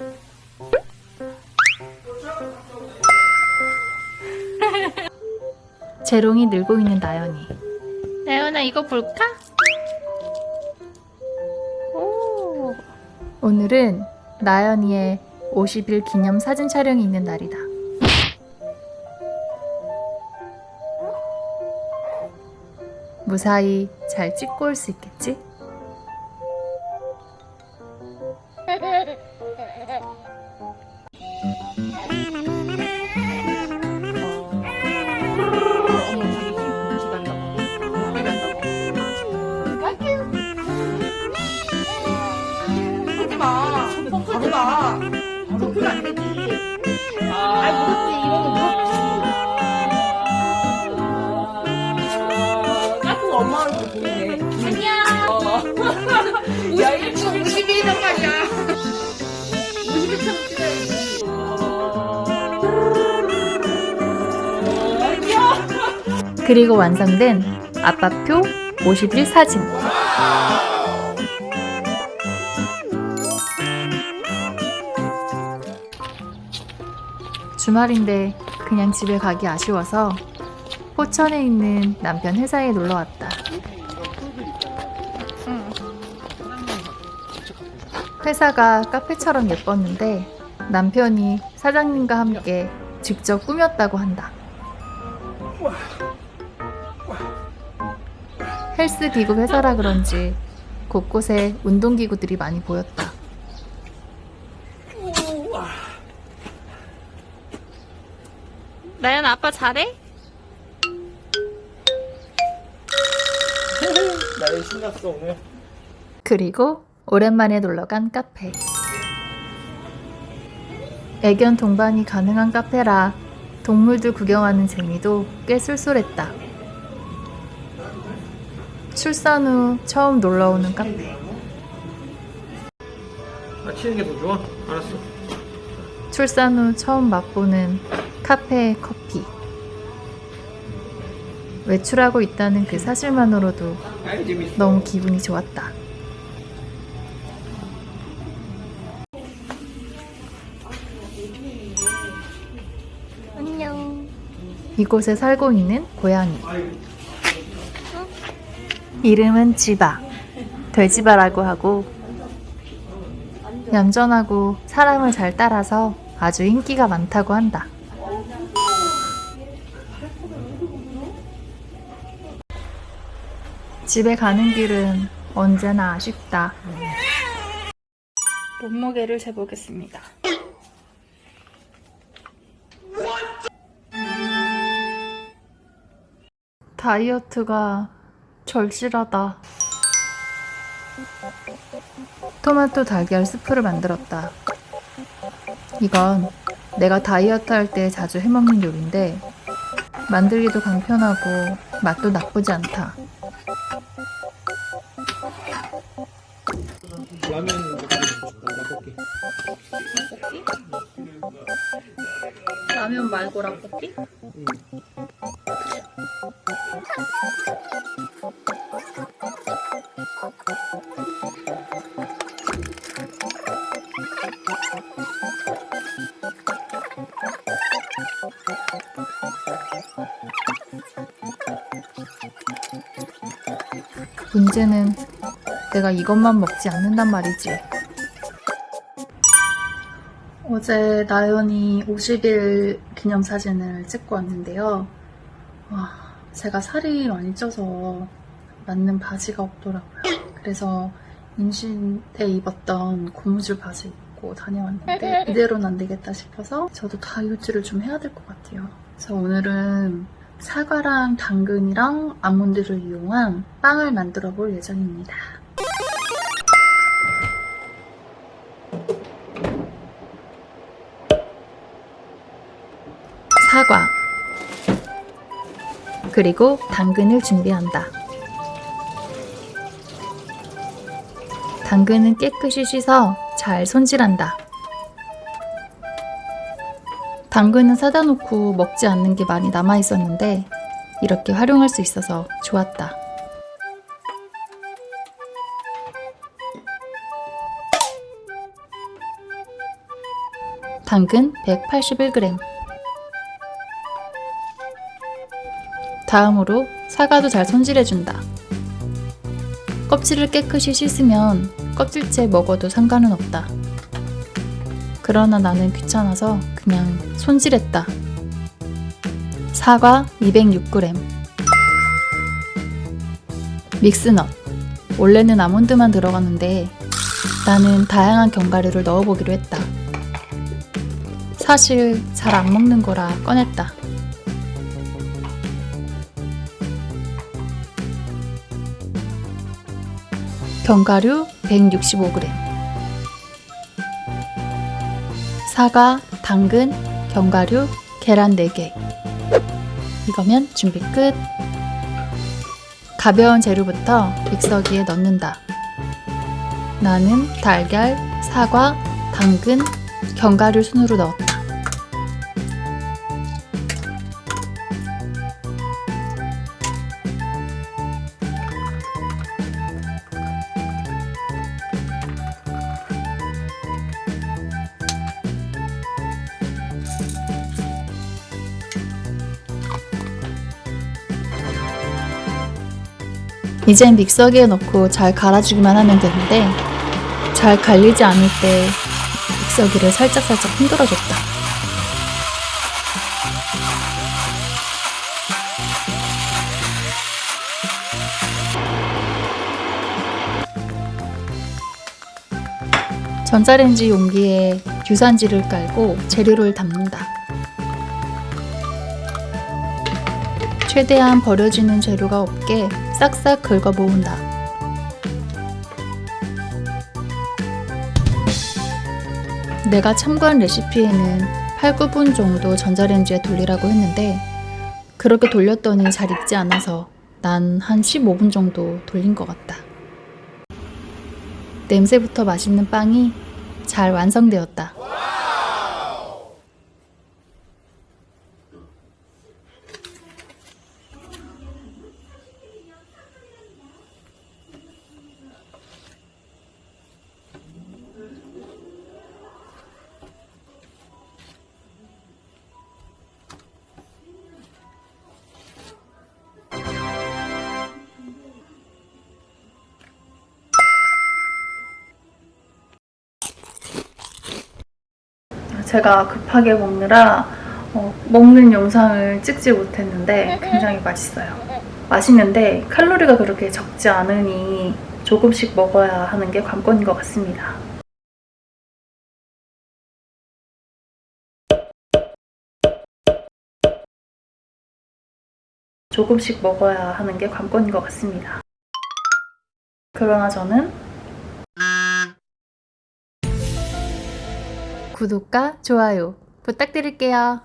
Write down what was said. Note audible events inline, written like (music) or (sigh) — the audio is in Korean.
(laughs) 재롱이 늘고 있는 나연이. 나연아 이거 볼까? 오. 오늘은 나연이의 50일 기념 사진 촬영이 있는 날이다. 무사히 잘 찍고 올 수 있겠지? 하지 마. 하지 마. 그건 안 되지. 아이, 무섭지. 무 그리고 완성된 아빠표 50일 사진. 주말인데 그냥 집에 가기 아쉬워서 포천에 있는 남편 회사에 놀러 왔다. 회사가 카페처럼 예뻤는데 남편이 사장님과 함께 직접 꾸몄다고 한다. 헬스 기구 회사라 그런지 곳곳에 운동 기구들이 많이 보였다. 나연 아빠 잘해? (laughs) 나의 신났어, 오늘. 그리고 오랜만에 놀러 간 카페. 애견 동반이 가능한 카페라 동물들 구경하는 재미도 꽤 쏠쏠했다. 출산 후 처음 놀러 오는 카페. 나 치는 게 더 좋아? 알았어. 출산 후 처음 맛보는 카페의 커피. 외출하고 있다는 그 사실만으로도 아이, 재밌어. 너무 기분이 좋았다. 안녕. 이곳에 살고 있는 고양이. 이 름은 지바. 돼지바라고 하고 얌전하고 사람을 잘 따라서 아주 인기가 많다고 한다. 집에 가는 길은 언제나 아쉽다. 몸무게를 재보겠습니다. 다이어트가 절실하다. 토마토 달걀 스프를 만들었다. 이건 내가 다이어트 할 때 자주 해먹는 요리인데 만들기도 간편하고 맛도 나쁘지 않다. 라면 말고 라볶이? 문제는 내가 이것만 먹지 않는단 말이지. 어제 나연이 50일 기념 사진을 찍고 왔는데요. 와, 제가 살이 많이 쪄서 맞는 바지가 없더라고요. 그래서 임신 때 입었던 고무줄 바지 입고 다녀왔는데 이대로는 안 되겠다 싶어서 저도 다이어트를 좀 해야 될 것 같아요. 그래서 오늘은 사과랑 당근이랑 아몬드를 이용한 빵을 만들어 볼 예정입니다. 사과 그리고 당근을 준비한다. 당근은 깨끗이 씻어 잘 손질한다. 당근은 사다 놓고 먹지 않는 게 많이 남아 있었는데 이렇게 활용할 수 있어서 좋았다. 당근 181g. 다음으로 사과도 잘 손질해준다. 껍질을 깨끗이 씻으면 껍질째 먹어도 상관은 없다. 그러나 나는 귀찮아서 그냥 손질했다. 사과 206g. 믹스넛. 원래는 아몬드만 들어갔는데 나는 다양한 견과류를 넣어보기로 했다. 사실 잘 안 먹는 거라 꺼냈다. 견과류 165g. 사과, 당근, 견과류, 계란 4개. 이거면 준비 끝. 가벼운 재료부터 믹서기에 넣는다. 나는 달걀, 사과, 당근, 견과류 순으로 넣었다. 이젠 믹서기에 넣고 잘 갈아주기만 하면 되는데 잘 갈리지 않을 때 믹서기를 살짝살짝 흔들어줬다. 전자레인지 용기에 유산지를 깔고 재료를 담는다. 최대한 버려지는 재료가 없게 싹싹 긁어 모은다. 내가 참고한 레시피에는 8, 9분 정도 전자레인지에 돌리라고 했는데 그렇게 돌렸더니 잘 익지 않아서 난 한 15분 정도 돌린 것 같다. 냄새부터 맛있는 빵이 잘 완성되었다. 제가 급하게 먹느라 어, 먹는 영상을 찍지 못했는데 굉장히 맛있어요. 맛있는데 칼로리가 그렇게 적지 않으니 조금씩 먹어야 하는 게 관건인 것 같습니다. 조금씩 먹어야 하는 게 관건인 것 같습니다. 그러나 저는 구독과 좋아요 부탁드릴게요.